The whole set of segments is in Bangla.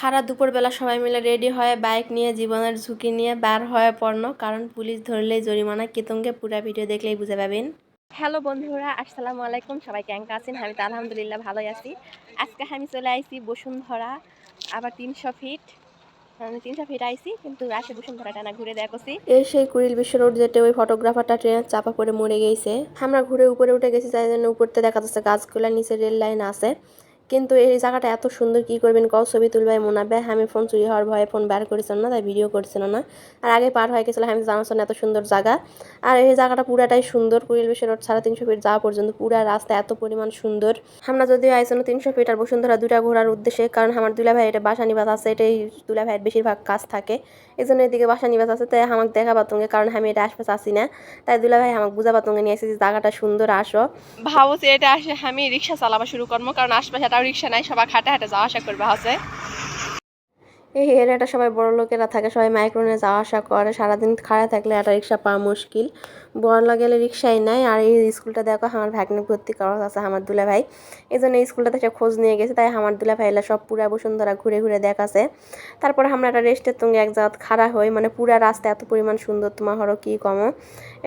খারাপ দুপুরবেলা সবাই মিলে রেডি হয়ে বাইক নিয়ে জীবনের ঝুঁকি নিয়ে বার হয়ে পড়ল কারণ পুলিশ ধরলেই জরিমানা। কিতঙ্গে পুরা ভিডিও দেখলেই বুঝে পাবেন। হ্যালো বন্ধুরা আসসালামু আলাইকুম। সবাই কেমন আছেন? আমি তো আলহামদুলিল্লাহ ভালোই আছি। আজকে আমি চলে আইছি বসুন্ধরা আবার তিনশো ফিট। তিনশো ফিট আইছি কিন্তু আসে ঘুরে দেখছি। এই সেই কুড়িল বিশ্ব রোড যেতে ওই ফটোগ্রাফারটা ট্রেনের চাপা পড়ে মরে গেছে। আমরা ঘুরে উপরে উঠে গেছি তাই জন্য উপরতে দেখা যাচ্ছে গাছগুলা নিচে রেল লাইন আছে। কিন্তু এই জায়গাটা এত সুন্দর কি করবেন? কও ছবি তুলবাই মনাবে আমি ফোন চুরি হওয়ার ভয়ে ফোন বের করেছিলাম না, তাই ভিডিও করছিল না। আর আগে পার হয়ে গেছিল আমি জানাচ্ছ না এত সুন্দর জায়গা। আর এই জায়গাটা পুরাটাই সুন্দর কুড়িল বিশ্ব রোড সাড়ে তিনশো ফিট যাওয়া পর্যন্ত পুরা রাস্তা এত পরিমাণ সুন্দর। আমরা যদিও আইসন তিনশো ফিট, আর বসুন্ধরা দুটা ঘোরার উদ্দেশ্যে, কারণ আমার দুলা ভাই এটা বাসা নিবাস আছে, এটাই দুলা ভাইয়ের বেশিরভাগ কাজ থাকে। এই জন্য এদিকে বাসা নিবাস আছে, তাই আমাকে দেখা পাতঙ্গে কারণ আমি এটা আশপাশ আসি না। তাই দুলা ভাই আমাকে বুঝা পাতঙ্গে নিয়ে এসেছি জায়গাটা সুন্দর, আসো। ভাবছি এটা আসে আমি রিক্সা চালাবা শুরু করব, কারণ আশপাশে একটা রিক্সা নাই, সবাই হাঁটে হাঁটে যাওয়া আসা করবে হাসে এই এরিয়াটা সবাই বড় লোকেরা থাকে, সবাই মাইক্রোনে যাওয়া আসা করে। সারাদিন খাড়া থাকলে একটা রিক্সা পাওয়া মুশকিল। বড়লা গেলে রিক্সাই নাই, আর এই স্কুলটা দেখো আমার ভাগ্নে ভর্তি করা আছে আমার দুলা ভাই। এই জন্য এই স্কুলটা থেকে খোঁজ নিয়ে গেছে, তাই আমার দুলা ভাইলা সব পুরা বসুন্ধরা ঘুরে ঘুরে দেখাছে। তারপর আমরা একটা রেস্টের সঙ্গে এক জায়গা খাড়া হই মানে পুরা রাস্তা এত পরিমাণ সুন্দর, তোমার হরো কি কমো।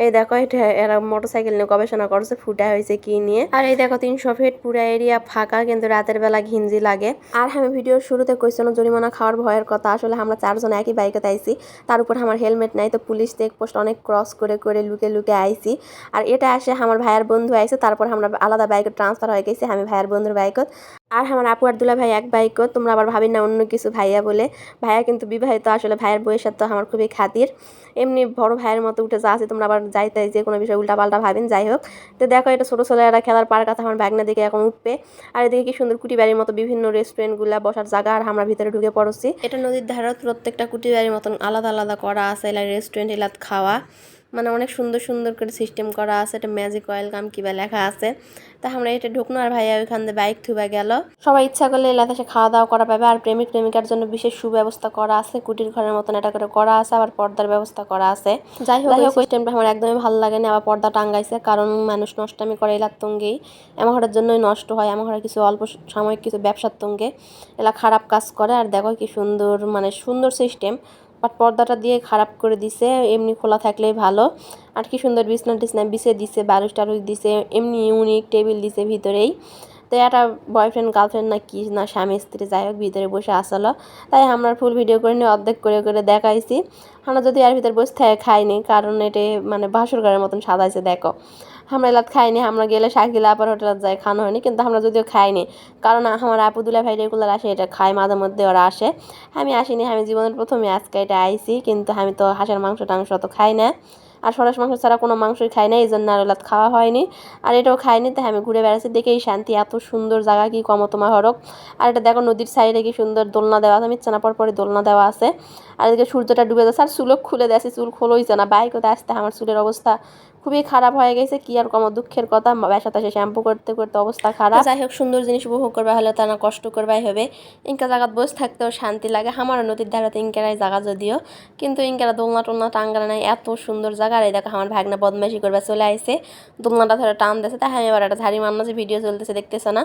এই দেখো, এটা এরা মোটরসাইকেল নিয়ে গবেষণা করছে, ফুটা হয়েছে কি নিয়ে। আর এই দেখো, তিনশো ফিট পুরা এরিয়া ফাঁকা, কিন্তু রাতের বেলা ঘিঞ্জি লাগে। আর আমি ভিডিওর শুরুতে কইছিল জরিমানা খাওয়ার ভয়ের কথা, আসলে আমরা চারজন একই বাইকে আইছি তার উপর আমার হেলমেট নাই, তো পুলিশ চেকপোস্ট অনেক ক্রস করে করে লুকে লুকে আইছি। আর এটা আসে আমার ভাইয়ের বন্ধু আইছে, তারপর আমরা আলাদা বাইকে ট্রান্সফার হয়ে গেছি আমি ভাইয়ের বন্ধুর বাইকত আর আমার আপু আর দুলা ভাই এক বাইকত তোমরা আবার ভাবি না অন্য কিছু ভাইয়া বলে। ভাইয়া কিন্তু বিবাহিত, আসলে ভাইয়ের বইয়ের সাথে আমার খুবই খাতির। এমনি বড় ভাইয়ের মতো উঠে যা আছে, তোমরা আবার যাইতে যে কোনো বিষয় উল্টাপাল্টা ভাবেন, যাই হোক। তো দেখো, এটা ছোটো ছেলেরা খেলার পার কথা আমার ব্যাগনা দিকে এখন উঠবে। আর এদিকে কি সুন্দর কুটি বাড়ির মতো বিভিন্ন রেস্টুরেন্টগুলা বসার জায়গা, আর আমরা ভিতরে ঢুকে পড়ছি। এটা নদীর ধারে প্রত্যেকটা কুটি বাড়ির মতন আলাদা আলাদা করা আছে এলা রেস্টুরেন্ট এলাত খাওয়া। মানে অনেক সুন্দর সুন্দর করে সিস্টেম করা আছে এটা ম্যাজিক অয়েল গাম কিবা লেখা আছে। তা আমরা এটা ঢুকনো আর ভাইয়া ওইখান দিয়ে বাইক থুবা গেল। সবাই ইচ্ছা করলে এলাকা এসে খাওয়া দাওয়া করা পাবে আর প্রেমিক প্রেমিকার জন্য বিশেষ সুব্যবস্থা করা আছে। কুটির ঘরের মতন এটা করে করা আছে আবার পর্দার ব্যবস্থা করা আছে। যাই হোক যাই হোক ওই টাইমটা আমার একদমই ভালো লাগে না আবার পর্দা টাঙ্গাইছে কারণ মানুষ নষ্টামি করে এলার তঙ্গেই। এমন ঘরের জন্যই নষ্ট হয় এমন ঘরে কিছু অল্প সাময়িক কিছু ব্যবসার তঙ্গে। এলা খারাপ কাজ করে আর দেখো কি সুন্দর মানে সুন্দর সিস্টেম বাট পর্দাটা দিয়ে খারাপ করে দিছে, এমনি খোলা থাকলেই ভালো। আর কি সুন্দর বিছনা টিছনা বিছে দিছে বারুস টারুস দিছে, এমনি ইউনিক টেবিল দিছে ভিতরেই। তো একটা বয়ফ্রেন্ড গার্লফ্রেন্ড না কি না স্বামী, স্ত্রী, যাই হোক, ভিতরে বসে আসলো। তাই আমরা ফুল ভিডিও করে নিয়ে অর্ধেক করে করে দেখাইছি। আমরা যদি আর ভিতরে বসে খাইনি, কারণ এটা মানে বাসর ঘরের মতন সাজাইছে, দেখো। আমরা এলাত খাইনি, আমরা গেলে সাইকেল আবার হোটেলত যাই খানো হয়নি, কিন্তু আমরা যদিও খাইনি। কারণ আমার আপুদুল্লা ভাই রেগুলার আসে, এটা খায়, মাঝে মধ্যে ওরা আসে। আমি আসিনি, আমি জীবনের প্রথমে আজকে এটা আইছি, কিন্তু আমি তো হাঁসের মাংস টাংস তো খাই না। আর সরস মাংস ছাড়া কোনো মাংসই খাই না এই জন্য আর খাওয়া হয়নি। আর এটাও খাইনি তাই আমি ঘুরে বেড়াচ্ছি, দেখেই শান্তি, এত সুন্দর জায়গা, কি কম তোমার হরক। আর এটা দেখো নদীর সাইডে কি সুন্দর দোলনা দেওয়া আছে আমি ইচ্ছা না পর দোলনা দেওয়া আছে। আর এদিকে সূর্যটা ডুবে যাচ্ছে, আর চুলও খুলে দেয় চুল খোলোইছে না। বাইক হতে আসতে? আমার চুলের অবস্থা খুবই খারাপ হয়ে গেছে, কি আর কম, দুঃখের কথা। বাসাতে এসে শ্যাম্পু করতে করতে অবস্থা খারাপ। যাই হোক, সুন্দর জিনিস উপভোগ করবা, হলে তা না কষ্ট করবাই হবে। ইনকা জায়গাত বসে থাকতেও শান্তি লাগে। আমারও নদীর ধারাতে ইনকারাই জায়গা যদিও। কিন্তু ইনকারা দোলনা টোলনা টাঙ্গারা নাই, এত সুন্দর জায়গা আর এই দেখো আমার ভাগনা বদমাইশি করবে, চলে আইসে দোলনাটা ধরে টান দিয়েছে তাই আমি আবার একটা ঝাড়ি মারনো যে ভিডিও চলতেছে, দেখতেছে না?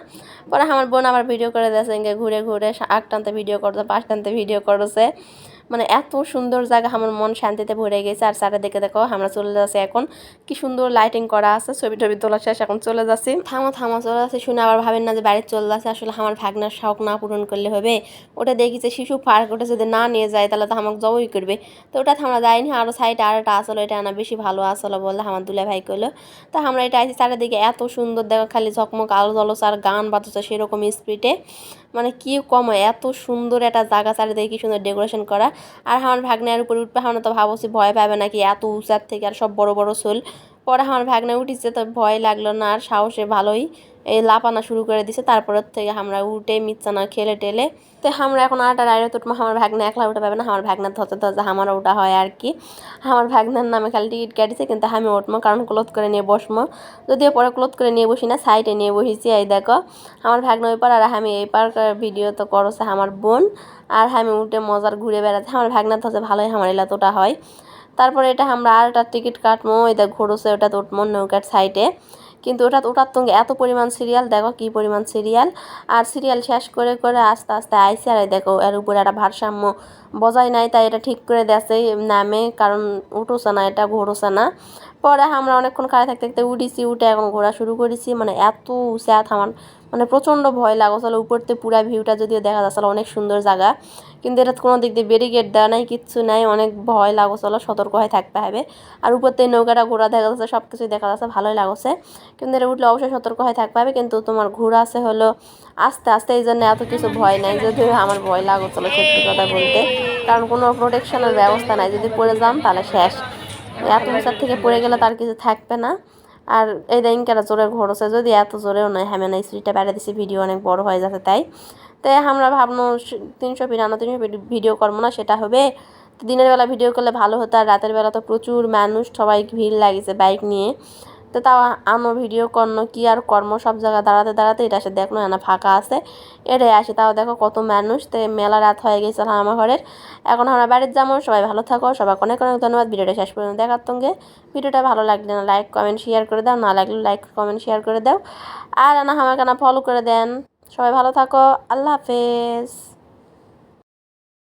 পরে আমার বোন আবার ভিডিও করে দিয়েছে ঘুরে ঘুরে আগ টানতে ভিডিও করতো পাশ টানতে ভিডিও করেছে। মানে এত সুন্দর জায়গা আমার মন শান্তিতে ভরে গেছে। আর সারা দেখে দেখো, আমরা চলে যাচ্ছি এখন। কি সুন্দর লাইটিং করা আছে, ছবি টবি তোলা শেষ, এখন চলে যাচ্ছি। থামো থামো, চলে যাচ্ছি। শুনে আবার ভাবেন না যে বাড়ির চলে যাচ্ছে। আসলে আমার ভাগনার শখ না পূরণ করলে হবে। ওটা দেখেছে শিশু পার্ক ওটা যদি না নিয়ে যায়, তাহলে তো আমাকে জবই করবে। তো ওটা আমরা যাইনি আরও সাইডে আর একটা আসলো, এটা আনা বেশি ভালো আসলো বললে আমার দুলা ভাই করল তা আমরা এটা আইসি চারিদিকে এত সুন্দর দেখো খালি ঝকমক, আলো জলস আর গান বাজছে সেরকম স্পিডে মানে কি কম এত সুন্দর একটা জায়গা চারিদিকে কি সুন্দর ডেকোরেশন করা। আর আমার ভাগনার উপরে উঠবে আমরা তো ভাবছি ভয় পাবে নাকি এত উচার থেকে আর সব বড় বড় শোল। পরে আমার ভাগ্নে উঠিছে, তো ভয় লাগল না, আর সাহসে ভালোই এই লাপানা শুরু করে দিছে। তারপরের থেকে আমরা উঠে মিচ্ছানা খেলে টেলে, তো আমরা এখন আটা রাইরে উঠবো আমার ভাগ্নে একলা উঠে পাবে না, আমার ভাগ্নের ধরতে ধরতে আমার ওটা হয় আর কি। আমার ভাগ্নের নামে খালি টিকিট কাটিছে, কিন্তু আমি উঠবো কারণ ক্লোথ করে নিয়ে বসবো যদিও পরে ক্লোথ করে নিয়ে বসি না, সাইডে নিয়ে বসেছি, এই দেখো। আমার ভাগ্নে ওই পার, আর আমি এই পার, ভিডিও তো করছে আমার বোন, আর আমি উঠে মজার ঘুরে বেড়াতে আমার ভাগ্নার ধরতে ভালোই আমার এলাতোটা হয়। তারপরে এটা আমরা আর একটা টিকিট কাটবো এটা ঘোরছে ওটা তো উঠবো নৌকার সাইডে। কিন্তু ওটা ওটার তঙ্গে এত পরিমাণ সিরিয়াল দেখো কি পরিমাণ সিরিয়াল আর সিরিয়াল শেষ করে করে আস্তে আস্তে আইসি আর দেখো, এর উপরে একটা ভারসাম্য বজায় নাই, তাই এটা ঠিক করে দেছে নামে, কারণ উঠোছে না, এটা ঘোরোছে না। পরে আমরা অনেকক্ষণ খাড়া থাকতে থাকতে উঠেছি, উঠে এখন ঘোরা শুরু করেছি। মানে এত স্যাত আমার মানে প্রচণ্ড ভয় লাগো। লাগছিল উপরতে পুরা ভিউটা যদিও দেখা যাচ্ছিল অনেক সুন্দর জায়গা। কিন্তু এটা কোনো দিক দিয়ে ব্যারিকেড দেওয়া নাই, কিচ্ছু নাই। অনেক ভয় লাগছিল সতর্ক হয়ে থাকতে হবে। আর উপর থেকে নৌকাটা ঘোরা দেখা যাচ্ছে সব কিছুই দেখা যাচ্ছে, ভালোই লাগছে। কিন্তু এটা উঠলে অবশ্যই সতর্ক হয়ে থাকতে হবে। কিন্তু তোমার ঘোরা আছে হলো আস্তে আস্তে এই জন্য এত কিছু ভয় নাই। যদিও আমার ভয় লাগছিল সত্যি কথা বলতে। কারণ কোনো প্রোটেকশনের ব্যবস্থা নাই। যদি পড়ে যান তাহলে শেষ। এত উঁচার থেকে পড়ে গেলে তার কিছু থাকবে না। আর এই দিন দিনকারা জোরে ঘোরছে যদি এত জোরেও নয় হ্যাঁ মানে স্ত্রীটা বেড়ে দিছি, ভিডিও অনেক বড় হয়ে যাচ্ছে তাই। তাই আমরা ভাবনো, তিনশো পিরানো তিনশো ভিডিও করব না, সেটা হবে। দিনের বেলা ভিডিও করলে ভালো হতো, আর রাতের বেলা তো প্রচুর মানুষ, সবাই ভিড় লাগিয়েছে বাইক নিয়ে। তো তাও আনো ভিডিও কর্ণ কি আর কর্ম? সব জায়গায় দাঁড়াতে দাঁড়াতে এটা আসে দেখো না ফাঁকা আছে। এটাই আসে, তাও দেখো কত মানুষ। তো মেলা রাত হয়ে গেছে আমার ঘরের। এখন আমরা বাড়ির যাব, সবাই ভালো থাকো সবাই অনেক অনেক ধন্যবাদ। ভিডিওটা শেষ পর্যন্ত দেখার সঙ্গে। ভিডিওটা ভালো লাগলে না লাইক কমেন্ট শেয়ার করে দাও, না লাগলে লাইক কমেন্ট শেয়ার করে দাও। আর না আমাকে না ফলো করে দেন। সবাই ভালো থাকো, আল্লাহ হাফেজ।